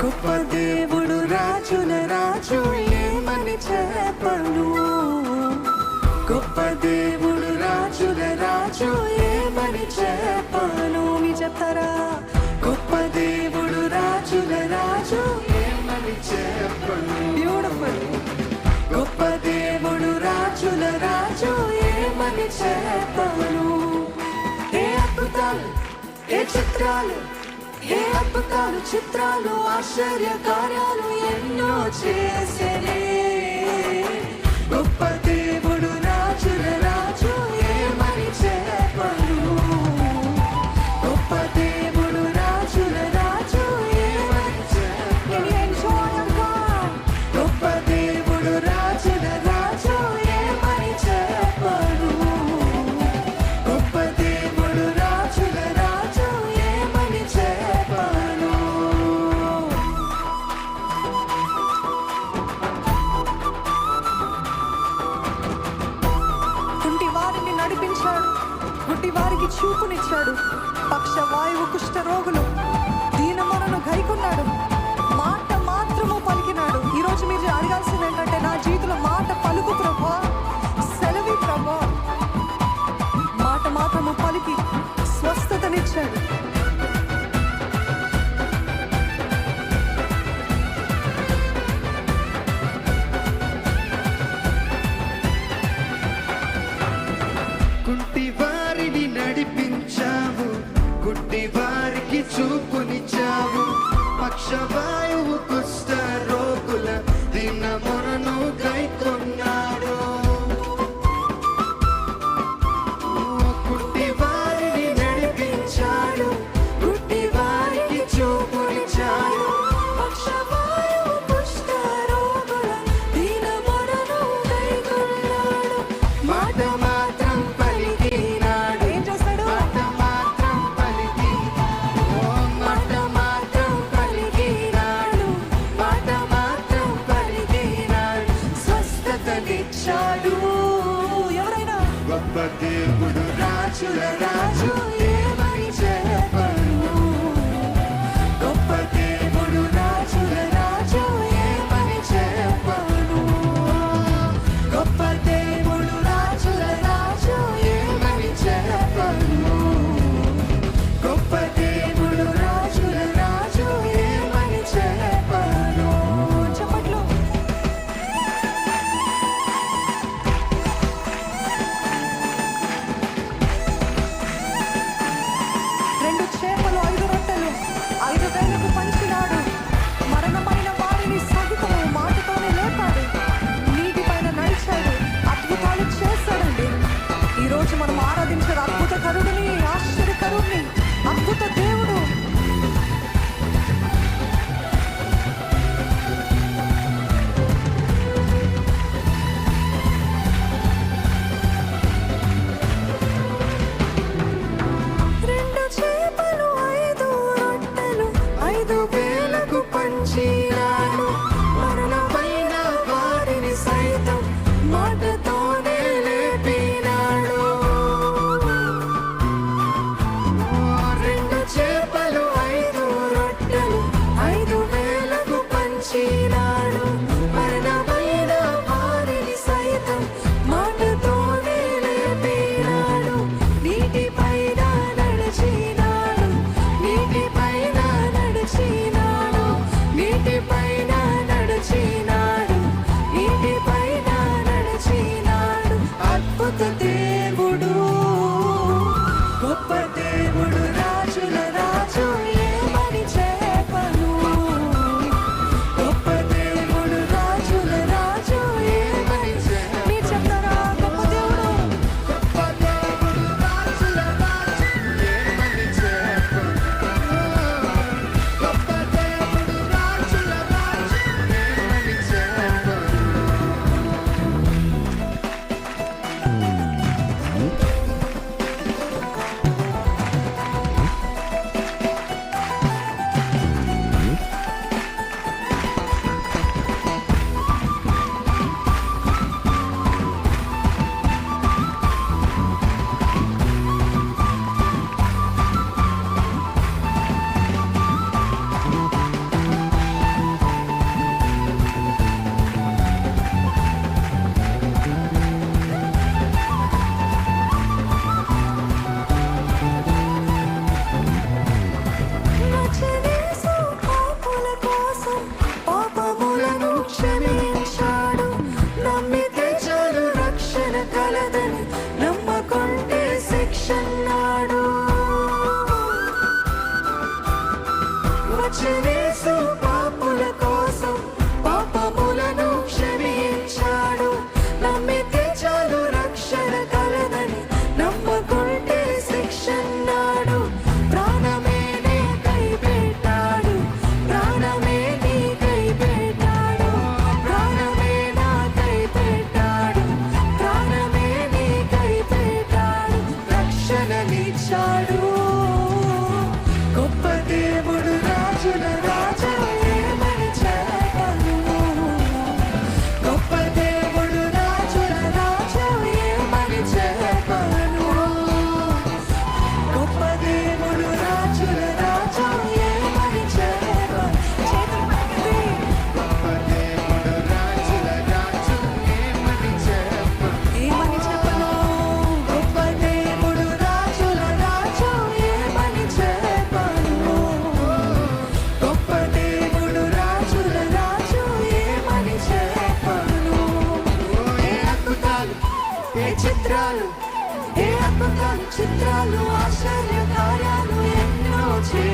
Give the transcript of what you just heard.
గొప్ప దేవుడు రాజుల రాజు ఏమని చెప్పను? గొప్ప దేవుడు రాజుల రాజు ఏమని చెప్పను? మీ చెప్తారా గొప్ప దేవుడు రాజుల రాజు ఏమని చెప్పను? బ్యూటిఫుల్ గొప్ప దేవుడు రాజుల రాజు ఏమని చెప్పను? ఏ అద్భుతాలు ఏ చిత్రాలు అద్భుతాలు చిత్రాలు ఆశ్చర్య కార్యాలు ఎన్నో చేసేనే. గొప్ప పక్ష వాయువు కుష్ఠ రోగులు దీనమనను గైకున్నాడు మాట మాత్రము పలికినాడు ఈ రోజు మీరు అడగాల్సింది ఏంటంటే నా జీవితంలో మాట పలుకు ప్రభా సెలవి ప్రభా మాట మాత్రము పలికి స్వస్థతనిచ్చాడు সবাই రాజుల రాజు ఏమని ఈరోజు మనం ఆరాధించే The. a. చిత్రాలు ఆశ్చర్య కార్యాలు ఎన్నో చే